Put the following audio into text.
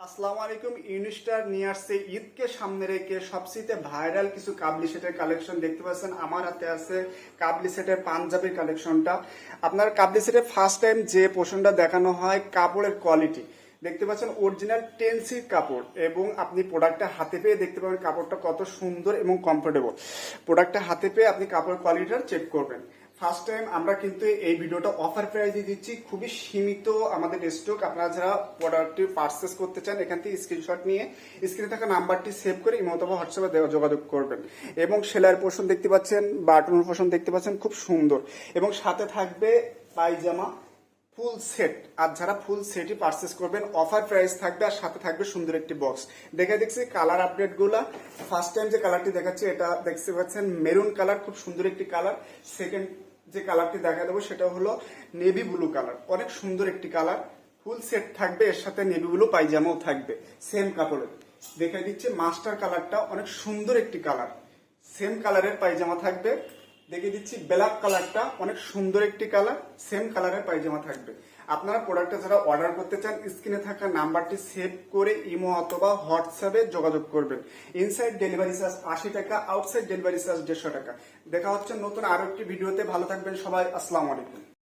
আসসালামু আলাইকুম, ইউনিস্টার নিয়ে আসছে ঈদকে সামনে রেখে সবচেয়ে ভাইরাল কিছু কাবলি সেটের কালেকশন দেখতে পাচ্ছেন। আমার হাতে আছে কাবলি সেটের পাঞ্জাবির কালেকশনটা। আপনার কাবলি সেটের ফার্স্ট টাইম যে পোষণটা দেখানো হয়, কাপড়ের কোয়ালিটি দেখতে পাচ্ছেন অরিজিনাল টেন্সির কাপড় এবং আপনি প্রোডাক্টটা হাতে পেয়ে দেখতে পাবেন কাপড়টা কত সুন্দর এবং কমফোর্টেবল প্রোডাক্টটা হাতে পেয়ে আপনি কাপড়ের কোয়ালিটিটা চেক করবেন। ফার্স্ট টাইম আমরা কিন্তু এই ভিডিওটা অফার প্রাইজে দিচ্ছি। খুবই সীমিত আমাদের স্টক আপনারা যারা প্রোডাক্টটি পারচেস করতে চান, এখান থেকে স্ক্রিনশট নিয়ে স্ক্রিনে থাকা নাম্বারটি সেভ করে ইমো হোয়াটসঅ্যাপে যোগাযোগ করবেন। এবং সেলাইয়ের পোর্শন দেখতে পাচ্ছেন বাটনের পোর্শন দেখতে পাচ্ছেন, খুব সুন্দর। এবং সাথে থাকবে পায়জামা। Full set. আর যারা ফুল সেটই পারচেস করবেন অফার প্রাইস থাকবে আর সাথে থাকবে সুন্দর একটি বক্স দেখে দেখছি কালার আপডেটগুলা। ফার্স্ট টাইম যে কালারটি দেখাচ্ছি, এটা দেখতে পাচ্ছেন মেরুন কালার খুব সুন্দর একটি কালার সেকেন্ড যে কালারটি দেখা দেবো, সেটা হলো নেভি ব্লু কালার অনেক সুন্দর একটি কালার ফুল সেট থাকবে, এর সাথে নেভি ব্লু পায়জামাও থাকবে। সেম কাপড়ের। দেখে দিচ্ছে মাস্টার কালারটা অনেক সুন্দর একটি কালার সেম কালারের পায়জামা থাকবে। দেখে দিচ্ছি ব্ল্যাক কালারটা অনেক সুন্দর একটি কালার সেম কালারের পায়জামা থাকবে। আপনারা প্রোডাক্টটা যারা অর্ডার করতে চান স্ক্রিনে থাকা নাম্বারটি সেভ করে ইমো অথবা হোয়াটসঅ্যাপে যোগাযোগ করবেন। ইনসাইড ডেলিভারি চার্জ আশি টাকা আউটসাইড ডেলিভারি চার্জ দেড়শো টাকা। দেখা হচ্ছে নতুন আরও একটি ভিডিওতে, ভালো থাকবেন সবাই, আসসালামু আলাইকুম।